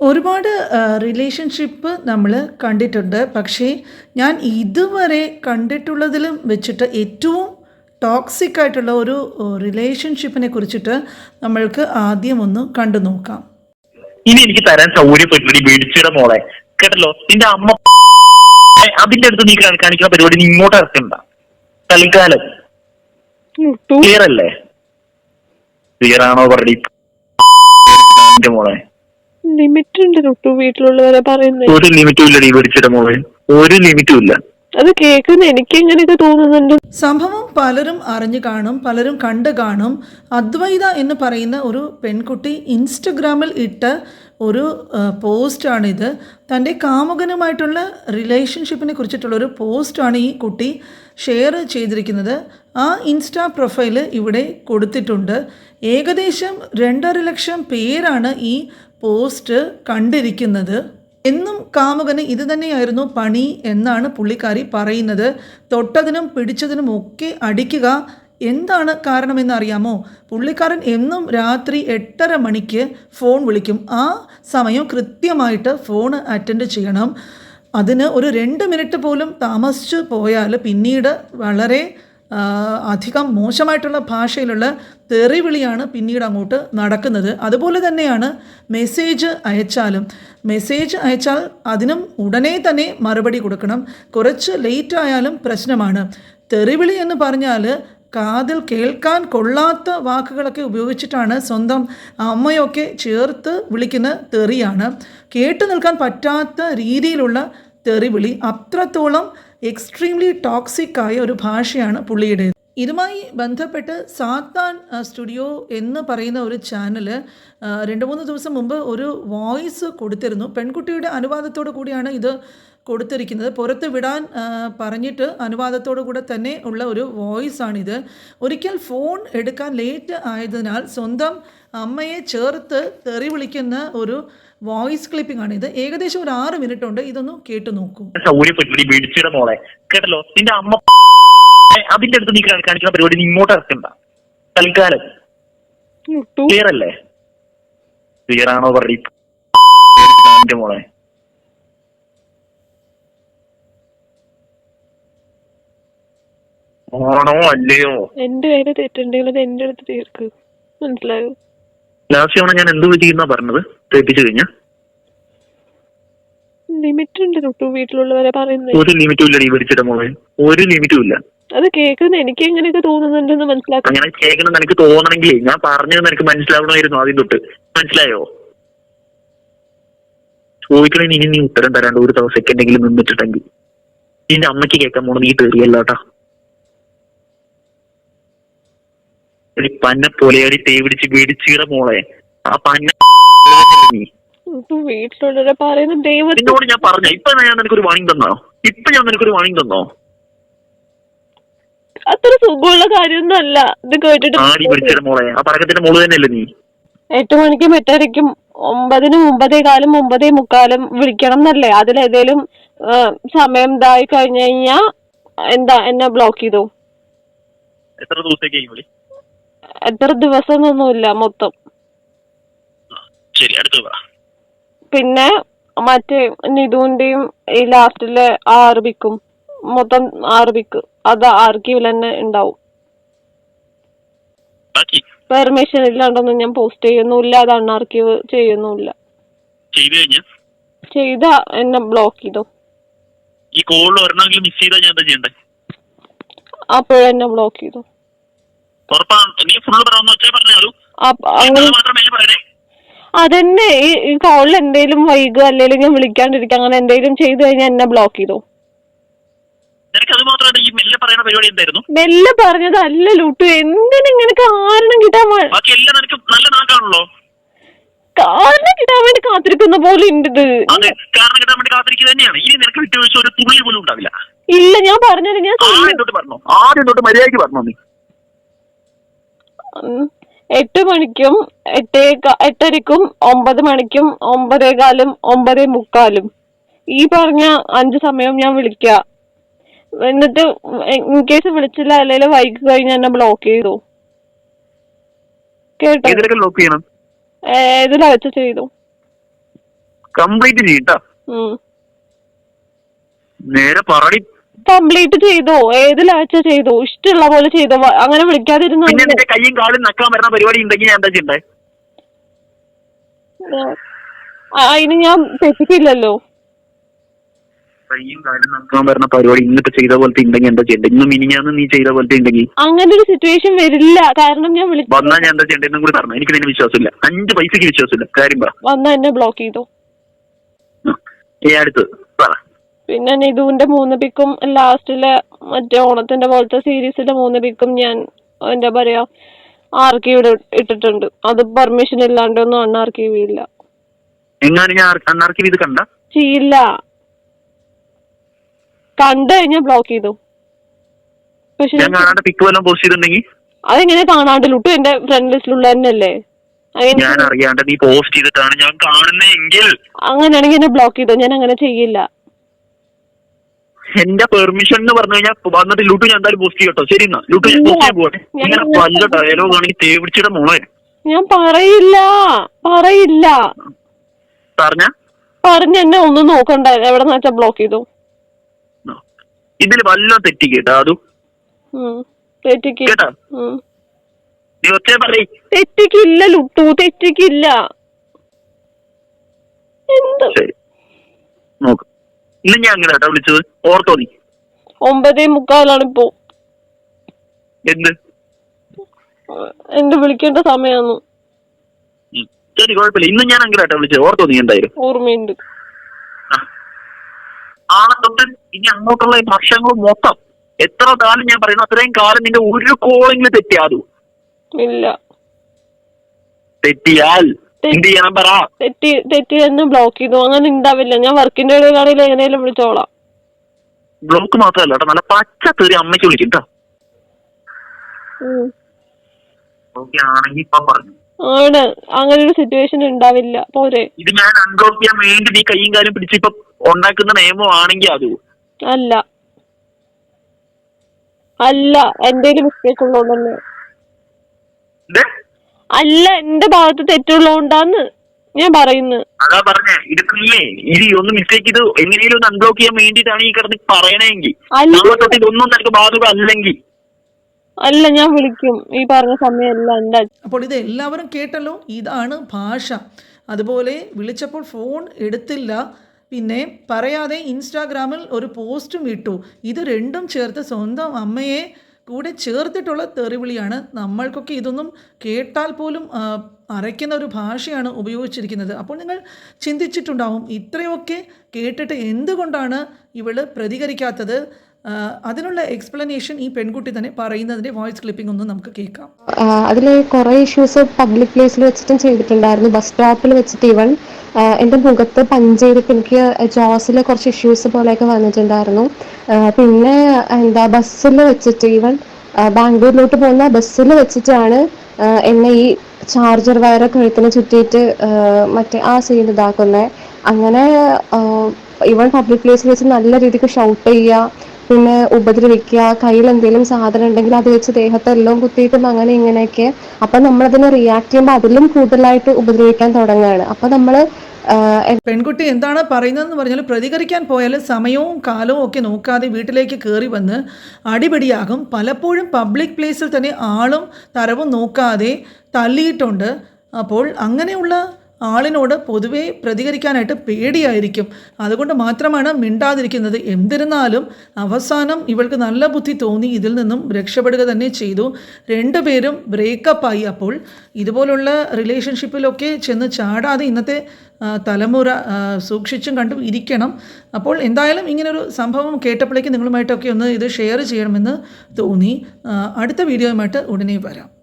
ഒരുപാട് റിലേഷൻഷിപ്പ് നമ്മൾ കണ്ടിട്ടുണ്ട്. പക്ഷേ ഞാൻ ഇതുവരെ കണ്ടിട്ടുള്ളതിലും വെച്ചിട്ട് ഏറ്റവും ടോക്സിക് ആയിട്ടുള്ള ഒരു റിലേഷൻഷിപ്പിനെ കുറിച്ചിട്ട് നമ്മൾക്ക് ആദ്യം ഒന്ന് കണ്ടു നോക്കാം. ഇനി എനിക്ക് തരാൻ സൗകര്യപ്പെട്ടില്ല മേടിച്ചിട മോളെ. കേട്ടല്ലോ? നിന്റെ അമ്മ അതിന്റെ അടുത്ത് നീ കാണി- കാണിക്കുന്ന പരിപാടി നീ ഇങ്ങോട്ട് ഇറക്കണ്ട. തൽക്കാലം. ക്ലിയർ അല്ലേ? ക്ലിയർ ആണോ പറടി നിന്റെ മോളെ? ലിമിറ്റ് ഉണ്ട് തൊട്ടു വീട്ടിലുള്ളവരെ പറയുന്നത് ഒരു ലിമിറ്റും ഇല്ലടി മേടിച്ചിട മോളെ. ഒരു ലിമിറ്റും ഇല്ല അത് കേൾക്കുന്ന എനിക്ക് എങ്ങനെയൊക്കെ തോന്നുന്നുണ്ട്. സംഭവം പലരും അറിഞ്ഞു കാണും പലരും കണ്ടു കാണും. അദ്വൈത എന്ന് പറയുന്ന ഒരു പെൺകുട്ടി ഇൻസ്റ്റഗ്രാമിൽ ഇട്ട ഒരു പോസ്റ്റാണിത്. തന്റെ കാമുകനുമായിട്ടുള്ള റിലേഷൻഷിപ്പിനെ കുറിച്ചിട്ടുള്ള ഒരു പോസ്റ്റാണ് ഈ കുട്ടി ഷെയർ ചെയ്തിരിക്കുന്നത്. ആ ഇൻസ്റ്റാ പ്രൊഫൈൽ ഇവിടെ കൊടുത്തിട്ടുണ്ട്. ഏകദേശം രണ്ടര ലക്ഷം പേരാണ് ഈ പോസ്റ്റ് കണ്ടിരിക്കുന്നത്. എന്നും കാമുകന് ഇത് തന്നെയായിരുന്നു പണി എന്നാണ് പുള്ളിക്കാരി പറയുന്നത്. തൊട്ടതിനും പിടിച്ചതിനും ഒക്കെ അടിക്കുക എന്താണ് കാരണമെന്ന് അറിയാമോ പുള്ളിക്കാരൻ എന്നും രാത്രി എട്ടര മണിക്ക് ഫോൺ വിളിക്കും. ആ സമയം കൃത്യമായിട്ട് ഫോൺ അറ്റൻഡ് ചെയ്യണം. അതിന് ഒരു രണ്ട് മിനിറ്റ് പോലും താമസിച്ചു പോയാൽ പിന്നീട് വളരെ അധികം മോശമായിട്ടുള്ള ഭാഷയിലുള്ള തെറിവിളിയാണ് പിന്നീട് അങ്ങോട്ട് നടക്കുന്നത്. അതുപോലെ തന്നെയാണ് മെസ്സേജ് അയച്ചാലും മെസ്സേജ് അയച്ചാൽ അതിനും ഉടനെ തന്നെ മറുപടി കൊടുക്കണം. കുറച്ച് ലേറ്റ് ആയാലും പ്രശ്നമാണ്. തെറിവിളി എന്ന് പറഞ്ഞാൽ കാതിൽ കേൾക്കാൻ കൊള്ളാത്ത വാക്കുകളൊക്കെ ഉപയോഗിച്ചിട്ടാണ് സ്വന്തം അമ്മയൊക്കെ ചേർത്ത് വിളിക്കുന്ന തെറിയാണ്. കേട്ടു നിൽക്കാൻ പറ്റാത്ത രീതിയിലുള്ള തെറിവിളി അത്രത്തോളം എക്സ്ട്രീംലി ടോക്സിക് ആയ ഒരു ഭാഷയാണ് പുള്ളിയുടെ. ഇതുമായി ബന്ധപ്പെട്ട് സാത്താൻ സ്റ്റുഡിയോ എന്ന് പറയുന്ന ഒരു ചാനൽ രണ്ട് മൂന്ന് ദിവസം മുമ്പ് ഒരു വോയിസ് കൊടുത്തിരുന്നു. പെൺകുട്ടിയുടെ അനുവാദത്തോടു കൂടിയാണ് ഇത് കൊടുത്തിരിക്കുന്നത്. പുറത്ത് വിടാൻ പറഞ്ഞിട്ട് അനുവാദത്തോടു കൂടെ തന്നെ ഉള്ള ഒരു വോയിസ് ആണിത് ഒരിക്കൽ ഫോൺ എടുക്കാൻ ലേറ്റ് ആയതിനാൽ സ്വന്തം അമ്മയെ ചേർത്ത് തെറി വിളിക്കുന്ന ഒരു വോയിസ് ക്ലിപ്പിംഗ് ആണ് ഇത് ഏകദേശം ഒരു ആറ് മിനിറ്റ് ഉണ്ട് ഇതൊന്ന് കേട്ടു നോക്കൂ. മോളെ. കേട്ടല്ലോ? നിന്റെ അമ്മ അതിന്റെ അടുത്ത് നീ കാണി- കാണിക്കുന്ന പരിപാടി നീ ഇങ്ങോട്ട് ഇറക്കണ്ട. തൽക്കാലം. ക്ലിയർ അല്ലേ? ക്ലിയർ ആണോ നിന്റെ മോളെ ആണോ? അല്ലയോ? എന്റെ പേര് തെറ്റുണ്ടെങ്കിൽ അത് എന്റെ അടുത്ത് തീർക്ക്. മനസ്സിലായോ? ലാസ്റ്റ് തവണ ഞാൻ എന്ത് ചെയ്യുന്ന പറഞ്ഞത്? തെറ്റിച്ചു കഴിഞ്ഞ? ലിമിറ്റ് ഉണ്ട് തൊട്ടു വീട്ടിലുള്ളവരെ പറയുന്നത്. ഒരു ലിമിറ്റും ഇല്ലടി മേടിച്ചിട മോളെ. ഒരു ലിമിറ്റും ഇല്ല അത് കേൾക്കുന്ന എനിക്ക് എങ്ങനെയൊക്കെ തോന്നുന്നുണ്ടെന്ന് മനസ്സിലാക്കാം അങ്ങനെ കേൾക്കണം എനിക്ക് തോന്നണമെങ്കിൽ ഞാൻ പറഞ്ഞത് നിനക്ക് മനസ്സിലാവണമായിരുന്നു ആദ്യം തൊട്ട്. മനസ്സിലായോ? ചോദിക്കണേ ഇനി നീ ഉത്തരം തരാണ്ട് ഒരു സെക്കൻഡെങ്കിലും നിന്നിട്ടുണ്ടെങ്കിൽ. നിന്റെ അമ്മയ്ക്ക് കേൾക്കാൻ പോണ നീ തെറിയല്ലോട്ടാ. ഒരു പന്ന പൊലയാടി തേ പിടിച്ച് പിടിച്ചീറ മോളെ. ആ പന്ന എന്നോട് പറയുന്ന നിന്നോട് ഞാൻ പറഞ്ഞ ഇപ്പൊ ഞാൻ നിനക്കൊരു വാണിംഗ് തന്നോ? ഇപ്പൊ ഞാൻ നിനക്കൊരു വാണിംഗ് തന്നോ? അത്ര സുഖമുള്ള കാര്യമൊന്നും അല്ല. ഇത് കേട്ടിട്ട് ആടി പിടിച്ചിട മോളെ. ആ പറക്കത്തിന്റെ മോൾ തന്നെയല്ലേ നീ? എട്ട് മണിക്കും എട്ടരയ്ക്കും ഒമ്പതിന് ഒമ്പതേ കാലം ഒമ്പതേ മുക്കാലും വിളിക്കണം എന്നല്ലേ? അതിലേതേലും സമയം ഇതായി കഴിഞ്ഞു കഴിഞ്ഞാ എന്താ എന്നെ ബ്ലോക്ക് ചെയ്തു? എത്ര ദിവസത്തേക്ക് വിളി? എത്ര ദിവസം എന്നൊന്നുമില്ല മൊത്തം. ശരി അടുത്തത് പറ പിന്നെ മറ്റേ നിധുവിന്റെയും ഈ ലാസ്റ്റിലെ ആറ് പിക്കും മൊത്തം ആറ് പിക്ക് അത് ആർക്കീവിൽ തന്നെ ഉണ്ടാവും. ബാക്കി? പെർമിഷൻ ഇല്ലാണ്ടൊന്നും ഞാൻ പോസ്റ്റ് ചെയ്യുന്നുമില്ല അത് അണ്ണാർക്കീവ് ചെയ്യുന്നുമില്ല. ചെയ്തു ചെയ്ത എന്നെ ബ്ലോക്ക് ചെയ്തു? ഈ കോളിൽ ഒരെണ്ണമെങ്കിലും മിസ് ചെയ്താൽ ഞാൻ എന്താ ചെയ്യണ്ടേ? അപ്പോഴെന്നെ ബ്ലോക്ക് ചെയ്തു? ഉറപ്പാണ് നീ ഫുള്ള് പറഞ്ഞാലും. പറയണേ. അതന്നെ ഈ ഈ കോളിൽ എന്തേലും വൈകുക അല്ലെങ്കിൽ ഞാൻ വിളിക്കാണ്ടിരിക്കുക അങ്ങനെ എന്തേലും ചെയ്തു കഴിഞ്ഞാൽ എന്നെ ബ്ലോക്ക് ചെയ്തു? നിനക്ക് അത് മാത്രമല്ല ഈ മെല്ലെ പറയുന്ന പരിപാടി എന്തായിരുന്നു? മെല്ലെ പറഞ്ഞതല്ല ലൂട്ടു എന്തിനും ഇങ്ങനെ കാരണം കിട്ടാൻ വേ- ബാക്കി എല്ലാം നിനക്ക് നല്ല നാക്കാണല്ലോ. കാരണം കിട്ടാൻ വേണ്ടി കാത്തിരിക്കുന്ന പോലെ ഉണ്ട് ഇത് അതെ കാരണം കിട്ടാൻ വേണ്ടി കാത്തിരിക്കുക തന്നെയാണ്. ഇനി നിനക്ക് വിട്ടുവീഴ്ച ഒരു തുള്ളി പോലും ഉണ്ടാവില്ല. ഇല്ല ഞാൻ പറഞ്ഞത് ഞാൻ ആദ്യം തൊട്ട് പറഞ്ഞോ? ആദ്യം തൊട്ട് മര്യാദയ്ക്ക് പറഞ്ഞോ നീ. എട്ട് മണിക്കും എട്ടേ എട്ടരക്കും ഒമ്പത് മണിക്കും ഒമ്പതേ കാലും ഒമ്പതേ മുക്കാലും. ഈ പറഞ്ഞ അഞ്ച് സമയം ഞാൻ വിളിക്കാം. എന്നിട്ട് ഇൻ കേസ് വിളിച്ചില്ല അല്ലെങ്കിൽ വൈകി കഴിഞ്ഞാൽ എന്നെ ബ്ലോക്ക് ചെയ്തു. കേട്ടോ? ഏതിലാ വെച്ച് ചെയ്തു? കംപ്ലീറ്റ് നേരെ പറടി. കംപ്ലീറ്റ് ചെയ്തോ. ഏതിലാഴ്ച ചെയ്തോ? ഇഷ്ടമുള്ള പോലെ ചെയ്തോ. അങ്ങനെ വിളിക്കാതിരുന്നു പിന്നെ നിന്റെ കയ്യും കാലും നക്കാൻ വരുന്ന പരിപാടി ഉണ്ടെങ്കിൽ ഞാൻ എന്താ ചെയ്യണ്ടേ? അതിന് ഞാൻ തെറ്റിക്കില്ലല്ലോ. കയ്യും കാലും നക്കാൻ വരുന്ന പരിപാടി ചെയ്ത പോലത്തെ ഉണ്ടെങ്കിൽ എന്താ ചെയ്യണ്ടേ? ഇന്ന് നീ ചെയ്ത പോലത്തെ ഉണ്ടെങ്കിൽ. അങ്ങനെ ഒരു സിറ്റുവേഷൻ വരില്ല. കാരണം ഞാൻ വിളിച്ചു വന്നാ ഞാൻ എന്താ കൂടി പറഞ്ഞു. എനിക്ക് നിന്നെ വിശ്വാസമില്ല. അഞ്ച് പൈസക്ക് വിശ്വാസമില്ല. കാര്യം പറ. വന്ന എന്നെ ബ്ലോക്ക് ചെയ്തു. ആ. ഈ അടുത്ത് പറ. പിന്നെ നിധുവിന്റെ മൂന്ന് പിക്കും ലാസ്റ്റിലെ മറ്റേ ഓണത്തിന്റെ പോലത്തെ സീരീസിലെ മൂന്ന് പിക്കും ഞാൻ എന്താ പറയാ ആർക്കീവ് ഇട്ടിട്ടുണ്ട്. അത് പെർമിഷൻ ഇല്ലാണ്ടൊന്നും അണ്ണാർക്കീവ് ഇല്ല എങ്ങാനും ഞാൻ അന്നാർക്കും ഇത് കണ്ട? ചെയ്യില്ല. കണ്ടു കഴിഞ്ഞാൽ ബ്ലോക്ക് ചെയ്തു. പക്ഷെ ഞാൻ കാണാണ്ട് പിക്ക് വല്ലതും പോസ്റ്റ് ചെയ്തിട്ടുണ്ടെങ്കിൽ? അതെങ്ങനെ കാണാണ്ട് ലുട്ടു എന്റെ ഫ്രണ്ട് ലിസ്റ്റിലുള്ള തന്നെയല്ലേ? ഞാൻ അറിയാണ്ട് നീ പോസ്റ്റ് ചെയ്തിട്ടാണ് ഞാൻ കാണുന്നെങ്കിൽ അങ്ങനെയാണെങ്കിൽ എന്നെ ബ്ലോക്ക് ചെയ്തോ? ഞാൻ അങ്ങനെ ചെയ്യില്ല. എന്റെ പെർമിഷൻ എന്ന് പറഞ്ഞു കഴിഞ്ഞാൽ വന്നിട്ട് ലൂട്ടു ഞാൻ എന്തായാലും പോസ്റ്റ് ചെയ്യട്ടോ. ശരി എന്നാ. ലൂട്ടു ഞാൻ പോസ്റ്റ് ചെയ്യാൻ പോകട്ടെ ഇങ്ങനെ പല ഡയലോഗ് ആണെങ്കിൽ തേവിടിച്ചിട്ട് മോളെ. ഞാൻ പറയില്ല. പറയില്ല. പറഞ്ഞ? പറഞ്ഞ എന്നെ ഒന്നും നോക്കണ്ട. എവിടെ വെച്ചാ ബ്ലോക്ക് ചെയ്തു. ഇതിൽ വല്ല തെറ്റി കേട്ടാ അതു? കേട്ടാ? തെറ്റിക്കില്ല ലുട്ടു. തെറ്റിക്കില്ല. എന്ത്? നോക്ക്. ഇന്ന് ഞാൻ അങ്ങനെ കേട്ടോ വിളിച്ചത്. ഓർത്തോ നീ. ഒമ്പതേ മുക്കാലാണ് ഇപ്പോ. എന്ത്? എന്റെ വിളിക്കേണ്ട സമയാന്നു. ശരി കുഴപ്പമില്ല. ഇന്ന് ഞാൻ അങ്ങനെ കേട്ടോ വിളിച്ചത്. ഓർത്തോ നീ എന്തായാലും. ഓർമ്മയുണ്ട്. ആളെ തൊട്ട് ഇനി അങ്ങോട്ടുള്ള ഈ വർഷങ്ങൾ മൊത്തം എത്ര കാലം ഞാൻ പറയുന്നു? അത്രയും കാലം നിന്റെ ഒരു കോളിങ്ങിന് തെറ്റിയാതു ഇല്ല. തെറ്റിയാൽ എന്ത് ചെയ്യണം പറ. തെറ്റി തെറ്റി തന്നെ ബ്ലോക്ക് ചെയ്തു. അങ്ങനെ ഉണ്ടാവില്ല ഞാൻ വർക്കിന്റെ ഇടയിലാണെങ്കിൽ എങ്ങനെയാലും വിളിച്ചോളാം. ബ്ലോക്ക് മാത്രമല്ല കേട്ടോ. നല്ല പച്ച തെറി അമ്മയ്ക്ക് വിളിക്കും കേട്ടോ ഉം. ഓക്കെ ആണെങ്കിൽ ഇപ്പൊ പറഞ്ഞു. ആണ്. അങ്ങനെ ഒരു സിറ്റുവേഷൻ ഉണ്ടാവില്ല പോരെ. ഇത് ഞാൻ അൺബ്ലോക്ക് ചെയ്യാൻ വേണ്ടി നീ കൈയും കാലും പിടിച്ച് ഇപ്പൊ ഉണ്ടാക്കുന്ന നിയമം ആണെങ്കിൽ അത്. അല്ല. അല്ല. എന്തേലും മിസ്റ്റേക്ക് ഉള്ളതുകൊണ്ടല്ലേ അല്ല എന്റെ ഭാഗത്ത് തെറ്റുള്ളതുകൊണ്ടാന്ന് ഞാൻ പറയുന്നത് അതാ പറഞ്ഞേ ഇത് നീയേ ഇത് ഒന്ന് മിസ്റ്റേക്ക് ഇത് എങ്ങനെയും ഒന്ന് അൺബ്ലോക്ക് ചെയ്യാൻ വേണ്ടിട്ടാണ് ഈ കിടന്ന് പറയണമെങ്കിൽ അല്ല. നാളെ തൊട്ട് ഇതൊന്നും നിനക്ക് ബാധക അല്ലെങ്കിൽ അല്ല ഞാൻ വിളിക്കും. ഈ പറഞ്ഞ സമയമല്ല എന്റെ അച്ഛൻ അപ്പോൾ ഇത് എല്ലാവരും കേട്ടല്ലോ? ഇതാണ് ഭാഷ. അതുപോലെ വിളിച്ചപ്പോൾ ഫോൺ എടുത്തില്ല. പിന്നെ പറയാതെ ഇൻസ്റ്റാഗ്രാമിൽ ഒരു പോസ്റ്റും ഇട്ടു. ഇത് രണ്ടും ചേർത്ത് സ്വന്തം അമ്മയെ കൂടെ ചേർത്തിട്ടുള്ള തെറിവിളിയാണ് നമ്മൾക്കൊക്കെ ഇതൊന്നും കേട്ടാൽ പോലും അരയ്ക്കുന്ന ഒരു ഭാഷയാണ് ഉപയോഗിച്ചിരിക്കുന്നത്. അപ്പോൾ നിങ്ങൾ ചിന്തിച്ചിട്ടുണ്ടാവും ഇത്രയൊക്കെ കേട്ടിട്ട് എന്തുകൊണ്ടാണ് ഇവൾ പ്രതികരിക്കാത്തത്? അതിനുള്ള എക്സ്പ്ലനേഷൻ ഈ പെൺകുട്ടി തന്നെ പറയുന്നതിന്റെ വോയിസ് ക്ലിപ്പിംഗ് ഒന്ന് നമുക്ക് കേൾക്കാം. അതിൽ കുറേ ഇഷ്യൂസ് പബ്ലിക് പ്ലേസിൽ വെച്ചിട്ടും ചെയ്തിട്ടുണ്ടായിരുന്നു. ബസ് സ്റ്റോപ്പിൽ വെച്ചിട്ട് ഇവൺ എന്റെ മുഖത്ത് പഞ്ച് ചെയ്തിട്ട് എനിക്ക് ജോസിൽ കുറച്ച് ഇഷ്യൂസ് പോലെയൊക്കെ വന്നിട്ടുണ്ടായിരുന്നു. പിന്നെ എന്താ ബസ്സിൽ വെച്ചിട്ട് ഇവൺ ബാംഗ്ലൂരിലോട്ട് പോകുന്ന ബസ്സിൽ വെച്ചിട്ടാണ് എന്നെ ഈ ചാർജർ വയറ് കഴുത്തിന് ചുറ്റിയിട്ട് മറ്റേ ആ സീൻ ഇതാക്കുന്നത് അങ്ങനെ ഇവൺ പബ്ലിക് പ്ലേസിൽ വെച്ച് നല്ല രീതിക്ക് ഷൗട്ട് ചെയ്യുക പിന്നെ ഉപദ്രവിക്കുക കയ്യിൽ എന്തെങ്കിലും സാധനം ഉണ്ടെങ്കിൽ അത് വെച്ച് ദേഹത്തെല്ലാം കുത്തിയിട്ടും അങ്ങനെ ഇങ്ങനെയൊക്കെ. അപ്പൊ നമ്മളതിനെ റിയാക്ട് ചെയ്യുമ്പോൾ അതിലും കൂടുതലായിട്ട് ഉപദ്രവിക്കാൻ തുടങ്ങുകയാണ്. അപ്പൊ നമ്മൾ പെൺകുട്ടി എന്താണ് പറയുന്നതെന്ന് പറഞ്ഞാൽ പ്രതികരിക്കാൻ പോയാൽ സമയവും കാലവും ഒക്കെ നോക്കാതെ വീട്ടിലേക്ക് കയറി വന്ന് അടിപിടിയാകും. പലപ്പോഴും പബ്ലിക് പ്ലേസിൽ തന്നെ ആളും തരവും നോക്കാതെ തള്ളിയിട്ടുണ്ട്. അപ്പോൾ അങ്ങനെയുള്ള ആളിനോട് പൊതുവേ പ്രതികരിക്കാനായിട്ട് പേടിയായിരിക്കും. അതുകൊണ്ട് മാത്രമാണ് മിണ്ടാതിരിക്കുന്നത്. എന്നിരുന്നാലും അവസാനം ഇവൾക്ക് നല്ല ബുദ്ധി തോന്നി ഇതിൽ നിന്നും രക്ഷപ്പെടുക തന്നെ ചെയ്തു. രണ്ടുപേരും ബ്രേക്കപ്പായി. അപ്പോൾ ഇതുപോലുള്ള റിലേഷൻഷിപ്പിലൊക്കെ ചെന്ന് ചാടാതെ ഇന്നത്തെ തലമുറ സൂക്ഷിച്ചും കണ്ടും ഇരിക്കണം. അപ്പോൾ എന്തായാലും ഇങ്ങനൊരു സംഭവം കേട്ടപ്പോഴേക്ക് നിങ്ങളുമായിട്ടൊക്കെ ഒന്ന് ഇത് ഷെയർ ചെയ്യണമെന്ന് തോന്നി. അടുത്ത വീഡിയോയുമായിട്ട് ഉടനെ വരാം.